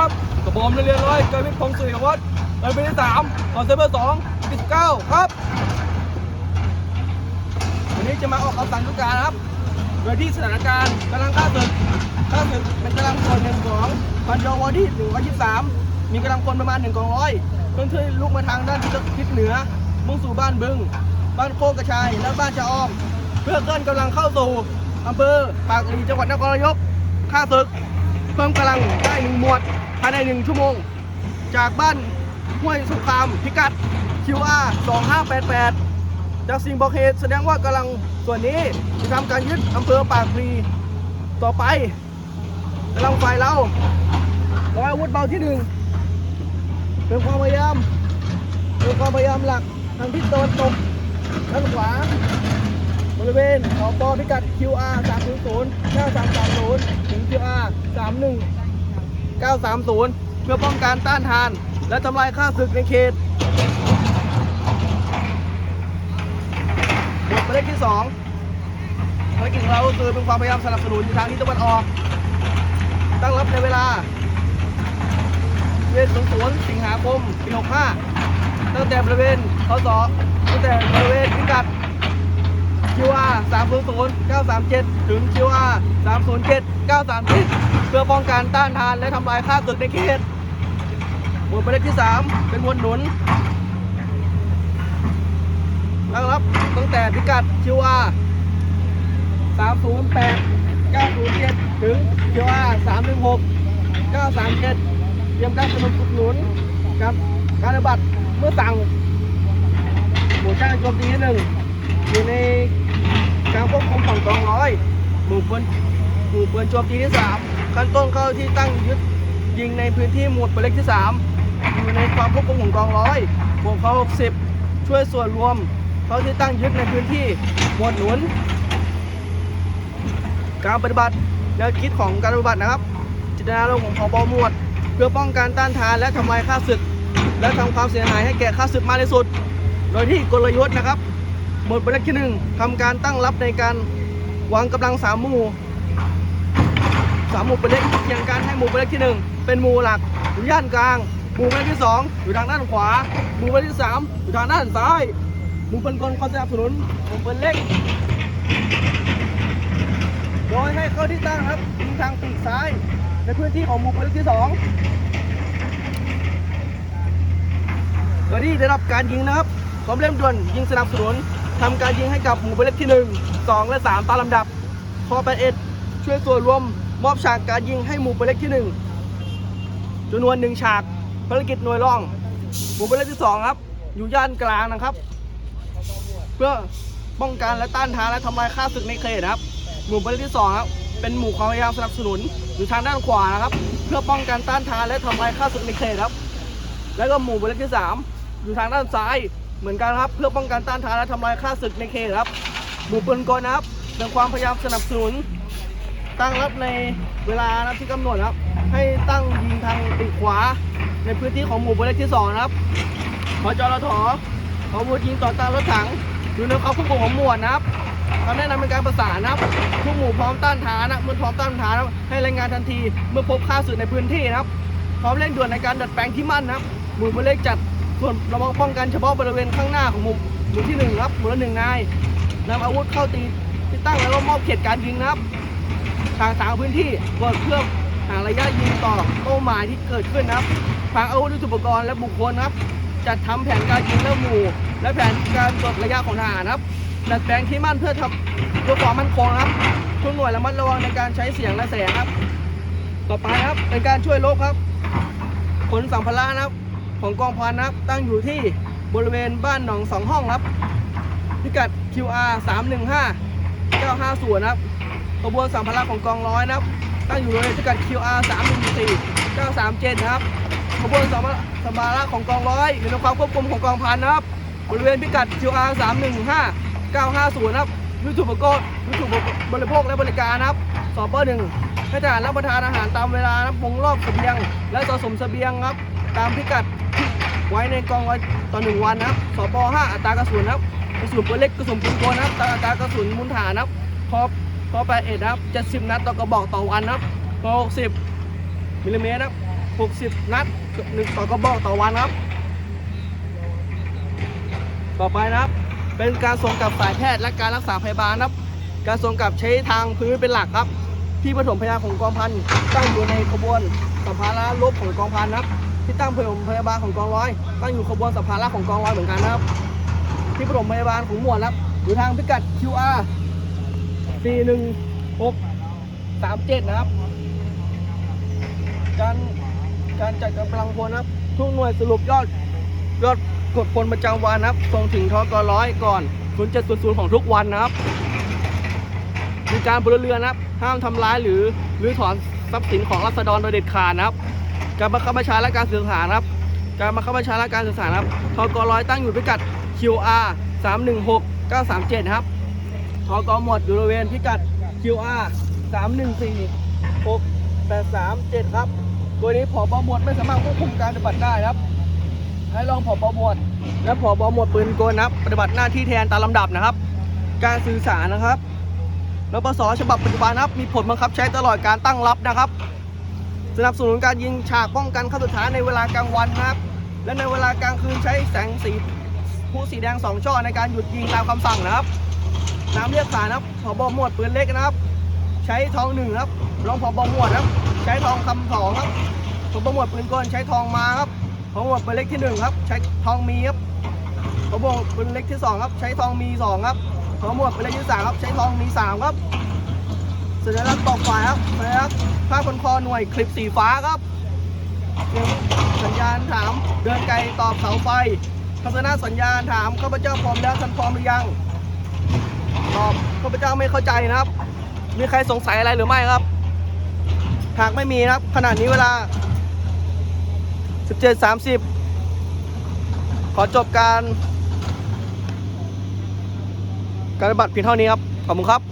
ครับกระบอกเรียนร้อยเกิดวิทย์พงศ์สุริวัฒน์เกิดเป็นที่สามคอนเซเบอร์สองที่สิบเก้าครับ วันนี้จะมาออกคำสั่งทุกการครับ โดยที่สถานการณ์กำลังข้าศึกข้าศึกเป็นกำลังส่วนหนึ่งของพันยอวอที่หนึ่งร้อยยี่สิบสามมีกำลังพลประมาณหนึ่งกองร้อยเคลื่อนที่ลุกมาทางด้านทิศเหนือ มุ่งสู่บ้านบึง บ้านโคกกระชาย และบ้านชะออม เพื่อเคลื่อนกำลังเข้าสู่อำเภอปากพลีจังหวัดนครนายกข้าศึก เพิ่มกำลังได้หนึ่งหมวดภายในหนึ่งชั่วโมง จากบ้านห้วยสุขามพิกัด QR 2588 จากสิ่งบอกเหตุแสดงว่ากำลังส่วนนี้จะทำการยึดอำเภอปากพลีต่อไปกำลังฝ่ายเราร้อยอาวุธเบาที่หนึ่งเป็นความพยายามเป็นความพยายามหลักทางทิศตะวันตกด้านขวา บริเวณขอบปอพิกัด QR 300 9330 ถึง QR 31 930 เพื่อป้องกันต้านทาน และทำลายข้าศึกในเขตบทหมายเลขที่สองภารกิจของเราคือเป็นความพยายามสนับสนุนทางทิศตะวันออก ตั้งรับในเวลาเวลศูนย์ศูนย์สิงหาคมปี 65 ตั้งแต่บริเวณพศตั้งแต่บริเวณพิกัด QR 300 937 ถึง QR 307 930เพื่อป้องกันต้านทานและทำลายค่าศึกในเขตหมวดหมายเลขที่ 3 เป็นมวลหนุนตั้งรับตั้งแต่พิกัด QR 308 907 ถึง QR 316 937 เตรียมการสนับสนุนกับการปฏิบัติเมื่อสั่งหมู่จ้างโจมตีที่หนึ่งอยู่ใน การควบคุมของกองร้อยหมู่ปืนหมู่ปืนโจมตีที่สามขั้นต้นเข้าที่ตั้งยึดยิงในพื้นที่หมวดหมายเลขที่สามอยู่ในความควบคุมของกองร้อยบวกเขา60 ช่วยส่วนรวมเขาที่ตั้งยึดในพื้นที่หมวดหนุน การปฏิบัติแนวคิดของการปฏิบัตินะครับ จิตนาลมณ์ของพบหมวด เพื่อป้องกันต้านทานและทำลายข้าศึก และทำความเสียหายให้แก่ข้าศึกมากที่สุด โดยที่กลยุทธ์นะครับ หมดหมายเลขที่หนึ่งทำการตั้งรับในการวางกำลังสามหมู่สามหมู่เป็นเลขเคียงกันให้หมู่เป็นเลขที่หนึ่งเป็นหมู่หลักอยู่ย่านกลาง หมู่เป็นเลขที่สองอยู่ทางด้านขวา หมู่เป็นเลขที่สามอยู่ทางด้านซ้าย หมู่เป็นกลคอนสนับสนุนหมู่เป็นเลขโดยให้เข้าที่ตั้งครับยิงทางปีกซ้าย ในพื้นที่ของหมู่เป็นเลขที่สองโดยที่ได้รับการยิงนะครับความเร่งด่วนยิงสนับสนุน ทำการยิงให้กับหมู่เป็นเลขที่ 1 2 และ 3 ตามลำดับพอเป็นเอ็ดช่วยส่วนรวมมอบฉากการยิงให้หมู่เป็นเลขที่ 1จำนวนหนึ่งฉากภารกิจหน่วยร่อง หมู่เป็นเลขที่ 2 ครับ อยู่ย่านกลางนะครับ เพื่อป้องกันและต้านทานและทำลายข้าศึกในเขตนะครับ หมู่เป็นเลขที่2ครับเป็นหมู่ความพยายามสนับสนุนอยู่ทางด้านขวานะครับ เพื่อป้องกันต้านทานและทำลายข้าศึกในเขตครับ แล้วก็หมู่เป็นเลขที่ 3 อยู่ทางด้านซ้าย เหมือนกันครับเพื่อป้องกันต้านทานและทำลายข้าศึกในเขตครับหมู่ปืนกลนะครับเป็นความพยายามสนับสนุน ตั้งรับในเวลานะที่กำหนดครับ ให้ตั้งยิงทางปีกขวา ในพื้นที่ของหมู่ป็นเลขที่สองนะครับพจรถขอบูยิงต่อต้านรถถังอยู่ในความควบคุมของหมวดนะครับคำแนะนำเป็นการประสานนะครับทุกหมู่พร้อมต้านทานนะเมื่อพร้อมต้านทานนะให้รายงานทันที เมื่อพบค่าศึกในพื้นที่นะครับพร้อมเร่งด่วนในการดัดแปลงที่มั่นนะครับหมู่ป็นเลขจัด ส่วนระวังป้องกันเฉพาะบริเวณข้างหน้าของหมู่หมู่ที่หนึ่งครับหมู่ละหนึ่งนายนำอาวุธเข้าตีที่ตั้งแล้วก็มอบเขตการยิงนะครับทางสาพื้นที่กดเพื่อหาระยะยิงต่อเป้าหมายที่เกิดขึ้นนะครับทางอาวุธยุทโธปกรณ์และบุคคลนะครับจัดทำแผนการยิงและหมู่ และแผนการตรวจระยะของทหารนะครับดัดแปลงที่มั่นเพื่อทำเพื่อความมั่นคงครับทุกหน่วยระมัดระวังในการใช้เสียงและแสงครับ ต่อไปครับเป็นการช่วยลบครับ ขนสัมภาระนะครับ ของกองพันนะครับ ตั้งอยู่ที่บริเวณบ้านหนองสองห้องครับ พิกัด QR 315 950นะครับขบวนสัมภาระของกองร้อยนะครับ ตั้งอยู่บริเวณพิกัด QR 314 937นะครับขบวนสัมภาระสัมภาระของกองร้อยอยู่ในความควบคุมของกองพันนะครับ บริเวณพิกัด QR 315 950นะครับยุทธุปกรณ์ยุทธุบริโภคและบริการนะครับสอบเบอร์หนึ่งให้ทหารรับประทานอาหารตามเวลานะครับวงรอบเสบียง และสะสมเสบียงครับ ตามพิกัดไว้ในกองร้อยต่อหนึ่งวันนะครับสป5อัตรากระสุนนะครับกระสุนปืนเล็กกระสุนปืนกลนะครับอัตรากระสุนมูลฐานนะครับพอพอแปดเอ็ดนะครับ70นัดต่อกระบอกต่อวันนะครับพอ60มิลลิเมตรนะครับ60นัดหนึ่งต่อกระบอกต่อวันครับ ต่อไปนะครับ เป็นการส่งกับสายแพทย์และการรักษาพยาบาลนะครับ การส่งกับใช้ทางพื้นเป็นหลักครับ ที่ปฐมพยาของกองพันตั้งอยู่ในขบวนสัมภาระลบของกองพันนะครับ ที่ตั้งปฐมพยาบาลของกองร้อยตั้งอยู่ขบวนสัมภาระของกองร้อยเหมือนกันนะครับ ที่ปฐมพยาบาลของหมวดนครับอยู่ทางพิกัด QR 41637 นะครับ การการจัดกำลังพลนะครับ ทุกหน่วยสรุปยอดยอดกดพลประจำวันนะครับส่งถึงทกร้อยก่อน 0700 ของทุกวันนะครับ มีการบนเรือนะครับ ห้ามทำร้ายหรือหรือถอนทรัพย์สินของรัษฎรโดยเด็ดขาดนะครับ การบังคับบัญชาและการสื่อสารครับ การบังคับบัญชาและการสื่อสารครับทกร้อยตั้งอยู่พิกัด QR 316 937 ครับทกหมดอยู่บริเวณพิกัด QR 314 6837 ครับตัวนี้ผอบหมวดไม่สามารถควบคุมการปฏิบัติได้นะครับ ให้รองผอบหมวดและผอบหมวดปืนกลนะครับ ปฏิบัติหน้าที่แทนตามลำดับนะครับ การสื่อสารนะครับรปสฉบับปัจจุบันครับ มีผลบังคับใช้ตลอดการตั้งรับนะครับ สนับสนุนการยิงฉากป้องกันขั้นสุดท้ายในเวลากลางวันนะครับ และในเวลากลางคืนใช้แสงสีผู้สีแดงสองช่อในการหยุดยิงตามคำสั่งนะครับ น้ำเรียกสารนะครับผบหมวดปืนเล็กนะครับ ใช้ทองหนึ่งครับรองผบหมวดนะครับ ใช้ทองคำสองครับผบหมวดปืนกลใช้ทองมาครับผบหมวดปืนเล็กที่หนึ่งครับ ใช้ทองมีครับผบหมวดปืนเล็กที่สองครับ ใช้ทองมีสองครับผบหมวดปืนเล็กที่สามครับ ใช้ทองมีสามครับ สัญลักษณ์ตอกฝ่ายครับสัญลักษณ์ผ้าพันคอหน่วยคลิปสีฟ้าครับ สัญญาณถามเดินไกลตอบเสาไฟทัศนะสัญญาณถามข้าพเจ้าพร้อมแล้วท่านพร้อมหรือยังตอบข้าพเจ้าไม่เข้าใจนะครับ มีใครสงสัยอะไรหรือไม่ครับหากไม่มีนะครับขณะนี้เวลา 17.30 ขอจบการ การบัติเพียงเท่านี้ครับ ขอบคุณครับ